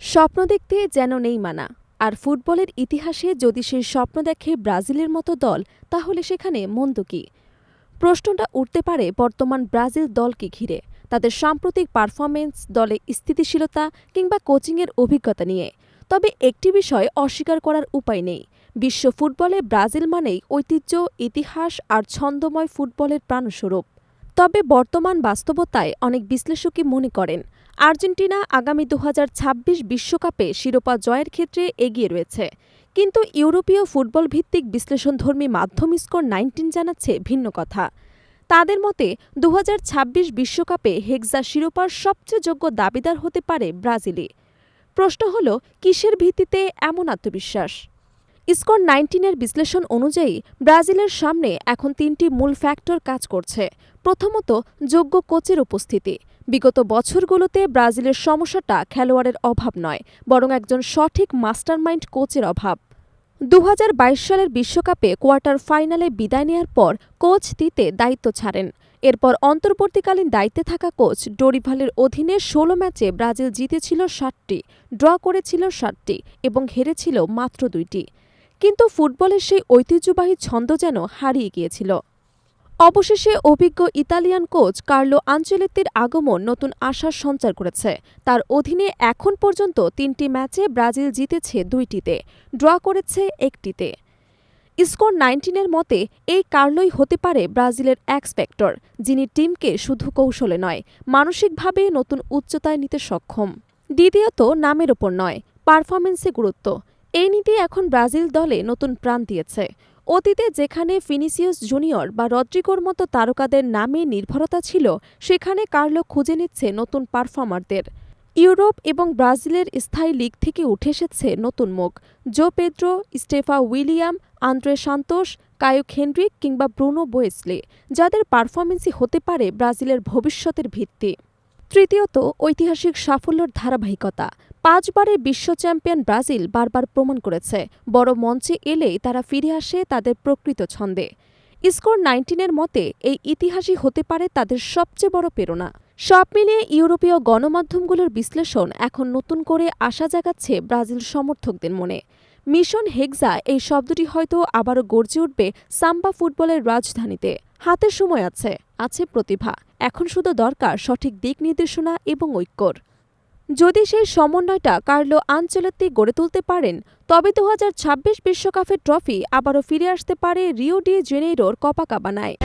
স্বপ্ন দেখতে যেন নেই মানা। আর ফুটবলের ইতিহাসে যদি সেই স্বপ্ন দেখে ব্রাজিলের মতো দল, তাহলে সেখানে মন্দ কি? প্রশ্নটা উঠতে পারে বর্তমান ব্রাজিল দলকে ঘিরে। তাদের সাম্প্রতিক পারফরমেন্স দলে স্থিতিশীলতা কিংবা কোচিংয়ের অভিজ্ঞতা নিয়ে। তবে একটি বিষয় অস্বীকার করার উপায় নেই। বিশ্ব ফুটবলে ব্রাজিল মানেই ঐতিহ্য, ইতিহাস আর ছন্দময় ফুটবলের প্রাণস্বরূপ। তবে বর্তমান বাস্তবতায় অনেক বিশ্লেষকই মনে করেন, আর্জেন্টিনা আগামী দু বিশ্বকাপে শিরোপা জয়ের ক্ষেত্রে এগিয়ে রয়েছে। কিন্তু ইউরোপীয় ফুটবল ভিত্তিক বিশ্লেষণধর্মী মাধ্যম স্কোর নাইনটিন জানাচ্ছে ভিন্ন কথা। তাদের মতে দু বিশ্বকাপে হেক্সা শিরোপার সবচেয়ে যোগ্য দাবিদার হতে পারে ব্রাজিলে প্রশ্ন হল, কিসের ভিত্তিতে এমন আত্মবিশ্বাস? স্কোর নাইনটিনের বিশ্লেষণ অনুযায়ী, ব্রাজিলের সামনে এখন তিনটি মূল ফ্যাক্টর কাজ করছে প্রথমত যোগ্য কোচের উপস্থিতি। বিগত বছরগুলোতে ব্রাজিলের সমস্যাটা খেলোয়াড়ের অভাব নয়, বরং একজন সঠিক মাস্টারমাইন্ড কোচের অভাব। দু হাজার বাইশ সালের বিশ্বকাপে কোয়ার্টার ফাইনালে বিদায় নেয়ার পর কোচ দিতে দায়িত্ব ছাড়েন। এরপর অন্তর্বর্তীকালীন দায়িত্বে থাকা কোচ ডোরিভালের অধীনে ষোলো ম্যাচে ব্রাজিল জিতেছিল ষাটটি ড্র করেছিল ষাটটি এবং হেরেছিল মাত্র দুইটি। কিন্তু ফুটবলের সেই ঐতিহ্যবাহী ছন্দ যেন হারিয়ে গিয়েছিল। অবশেষে অভিজ্ঞ ইতালিয়ান কোচ কার্লো আঞ্চেলেত্তির আগমন নতুন আশার সঞ্চার করেছে। তার অধীনে এখন পর্যন্ত তিনটি ম্যাচে ব্রাজিল জিতেছে দুইটিতে, ড্র করেছে একটিতে। স্কোর নাইনটিনের মতে, এই কার্লোই হতে পারে ব্রাজিলের এক্সপেক্টর যিনি টিমকে শুধু কৌশলে নয়, মানসিকভাবে নতুন উচ্চতায় নিতে সক্ষম। দ্বিতীয়ত, নামের ওপর নয় পারফরমেন্সে গুরুত্ব। এই নীতি এখন ব্রাজিল দলে নতুন প্রাণ দিয়েছে। অতীতে যেখানে ফিনিসিয়াস জুনিয়র বা রদ্রিগোর মতো তারকাদের নামে নির্ভরতা ছিল, সেখানে কার্লো খুঁজে নিচ্ছে নতুন পারফর্মারদের। ইউরোপ এবং ব্রাজিলের স্থায়ী লিগ থেকে উঠে এসেছে নতুন মুখ। Joao Pedro, Estevao Willian, Andrey Santos, Kaique Henrique কিংবা ব্রুনো বোয়েসলে, যাদের পারফরমেন্সই হতে পারে ব্রাজিলের ভবিষ্যতের ভিত্তি। তৃতীয়ত, ঐতিহাসিক সাফল্যের ধারাবাহিকতা। পাঁচবারের বিশ্ব চ্যাম্পিয়ন ব্রাজিল বারবার প্রমাণ করেছে। বড় মঞ্চে এলেই তারা ফিরে আসে তাদের প্রকৃত ছন্দে। স্কোর নাইনটিনের মতে, এই ইতিহাসই হতে পারে তাদের সবচেয়ে বড় প্রেরণা। সব মিলিয়ে ইউরোপীয় গণমাধ্যমগুলোর বিশ্লেষণ এখন নতুন করে আশা জাগাচ্ছে ব্রাজিল সমর্থকদের মনে। মিশন হেগজা এই শব্দটি হয়তো আবারও গর্জে উঠবে সাম্বা ফুটবলের রাজধানীতে। হাতে সময় আছে আছে প্রতিভা। এখন শুধু দরকার সঠিক দিক নির্দেশনা এবং ঐক্যর। যদি সেই সমন্বয়টা কার্লো আঞ্চলত্তি গড়ে তুলতে পারেন, তবে দু বিশ্বকাপের ট্রফি আবারও ফিরে আসতে পারে রিও ডি জেনেইরোর কপাকাবানায়।